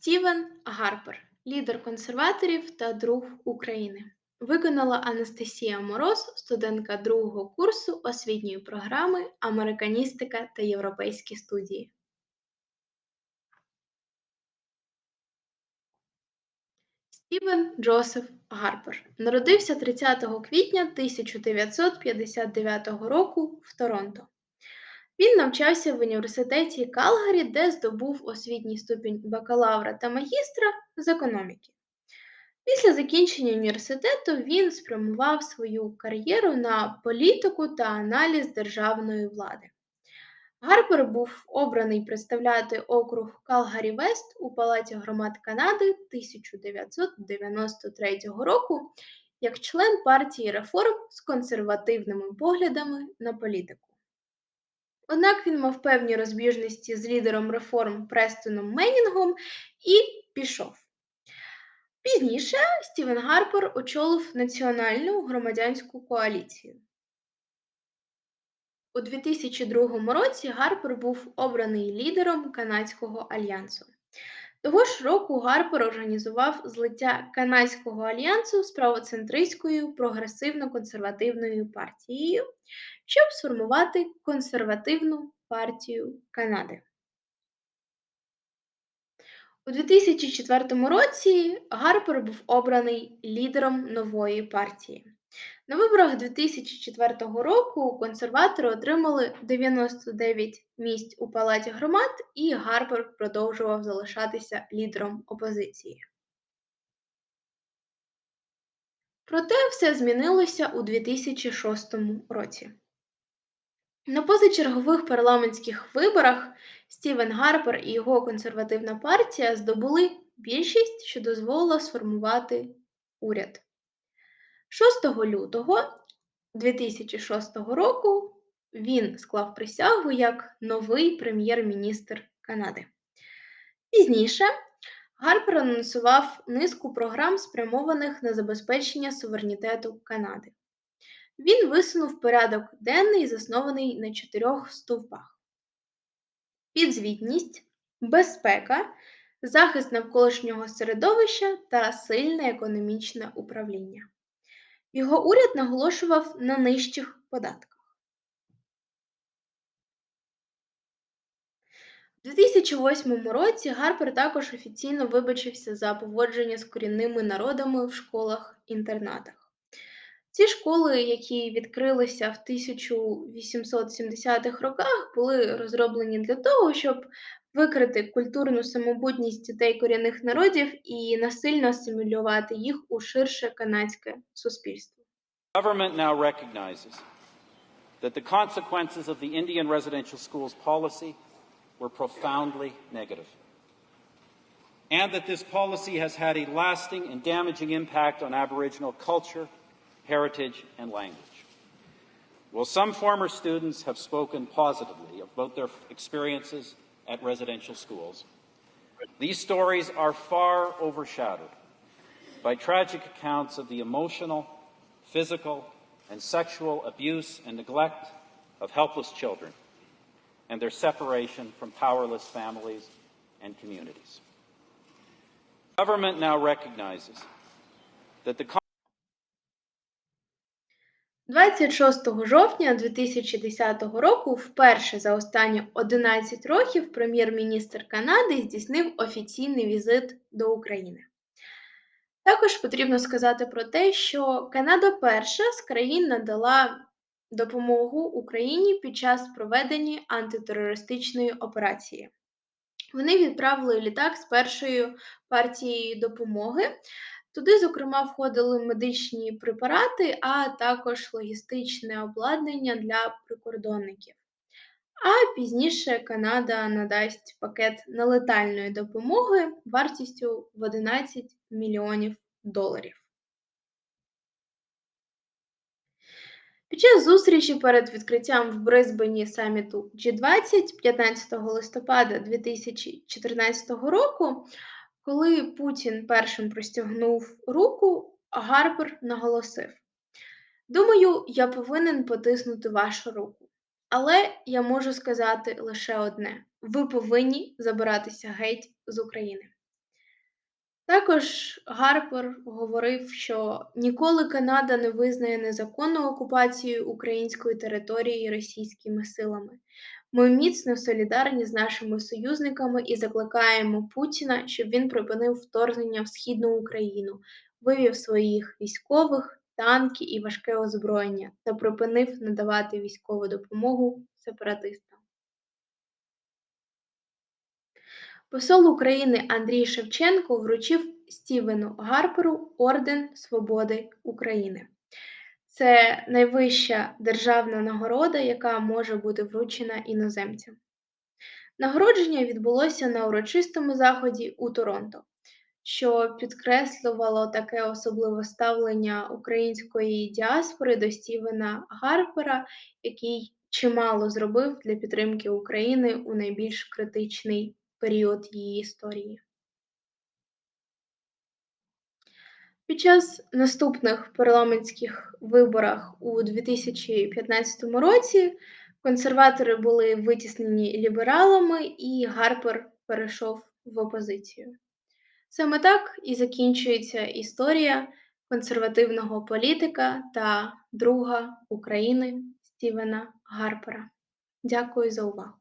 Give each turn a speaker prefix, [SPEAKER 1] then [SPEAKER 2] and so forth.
[SPEAKER 1] Стівен Гарпер, лідер консерваторів та друг України. Виконала Анастасія Мороз, студентка другого курсу освітньої програми Американістика та Європейські студії. Стівен Джосеф Гарпер народився 30 квітня 1959 року в Торонто. Він навчався в університеті Калгарі, де здобув освітній ступінь бакалавра та магістра з економіки. Після закінчення університету він спрямував свою кар'єру на політику та аналіз державної влади. Гарпер був обраний представляти округ Калгарі Вест у Палаті громад Канади 1993 року як член партії реформ з консервативними поглядами на політику. Однак він мав певні розбіжності з лідером реформ Престоном Менінгом і пішов. Пізніше Стівен Гарпер очолив Національну громадянську коаліцію. У 2002 році Гарпер був обраний лідером Канадського альянсу. Того ж року Гарпер організував злиття Канадського альянсу з правоцентристською прогресивно-консервативною партією, щоб сформувати консервативну партію Канади. У 2004 році Гарпер був обраний лідером нової партії. На виборах 2004 року консерватори отримали 99 місць у Палаті громад, і Гарпер продовжував залишатися лідером опозиції. Проте все змінилося у 2006 році. На позачергових парламентських виборах Стівен Гарпер і його консервативна партія здобули більшість, що дозволила сформувати уряд. 6 лютого 2006 року він склав присягу як новий прем'єр-міністр Канади. Пізніше Гарпер анонсував низку програм, спрямованих на забезпечення суверенітету Канади. Він висунув порядок денний, заснований на чотирьох стовпах: підзвітність, безпека, захист навколишнього середовища та сильне економічне управління. Його уряд наголошував на нижчих податках. У 2008 році Гарпер також офіційно вибачився за поводження з корінними народами в школах-інтернатах. Ці школи, які відкрилися в 1870-х роках, були розроблені для того, щоб викрити культурну самобутність дітей корінних народів і насильно асимілювати їх у ширше канадське суспільство.
[SPEAKER 2] Government now recognizes that the consequences of the Indian residential schools policy were profoundly negative, and that this policy has had a lasting and damaging impact on Aboriginal culture heritage, and language. While some former students have spoken positively about their experiences at residential schools, these stories are far overshadowed by tragic accounts of the emotional, physical, and sexual abuse and neglect of helpless children and their separation from powerless families and communities. Government now recognizes that the
[SPEAKER 1] 26 жовтня 2010 року вперше за останні 11 років прем'єр-міністр Канади здійснив офіційний візит до України. Також потрібно сказати про те, що Канада перша з країн надала допомогу Україні під час проведення антитерористичної операції. Вони відправили літак з першою партією допомоги, Туди, зокрема, входили медичні препарати, а також логістичне обладнання для прикордонників. А пізніше Канада надасть пакет нелетальної допомоги вартістю в 11 мільйонів доларів. Під час зустрічі перед відкриттям в Брисбені саміту G20 15 листопада 2014 року коли Путін першим простягнув руку, Гарпер наголосив: Думаю, я повинен потиснути вашу руку. Але я можу сказати лише одне: ви повинні забиратися геть з України. Також Гарпер говорив, що ніколи Канада не визнає незаконну окупацію української території російськими силами. Ми міцно солідарні з нашими союзниками і закликаємо Путіна, щоб він припинив вторгнення в східну Україну, вивів своїх військових, танки і важке озброєння та припинив надавати військову допомогу сепаратистам. Посол України Андрій Шевченко вручив Стівену Гарперу Орден Свободи України. Це найвища державна нагорода, яка може бути вручена іноземцям. Нагородження відбулося на урочистому заході у Торонто, що підкреслювало таке особливе ставлення української діаспори до Стівена Гарпера, який чимало зробив для підтримки України у найбільш критичний період її історії. Під час наступних парламентських виборах у 2015 році консерватори були витіснені лібералами, і Гарпер перейшов в опозицію. Саме так і закінчується історія консервативного політика та друга України Стівена Гарпера. Дякую за увагу!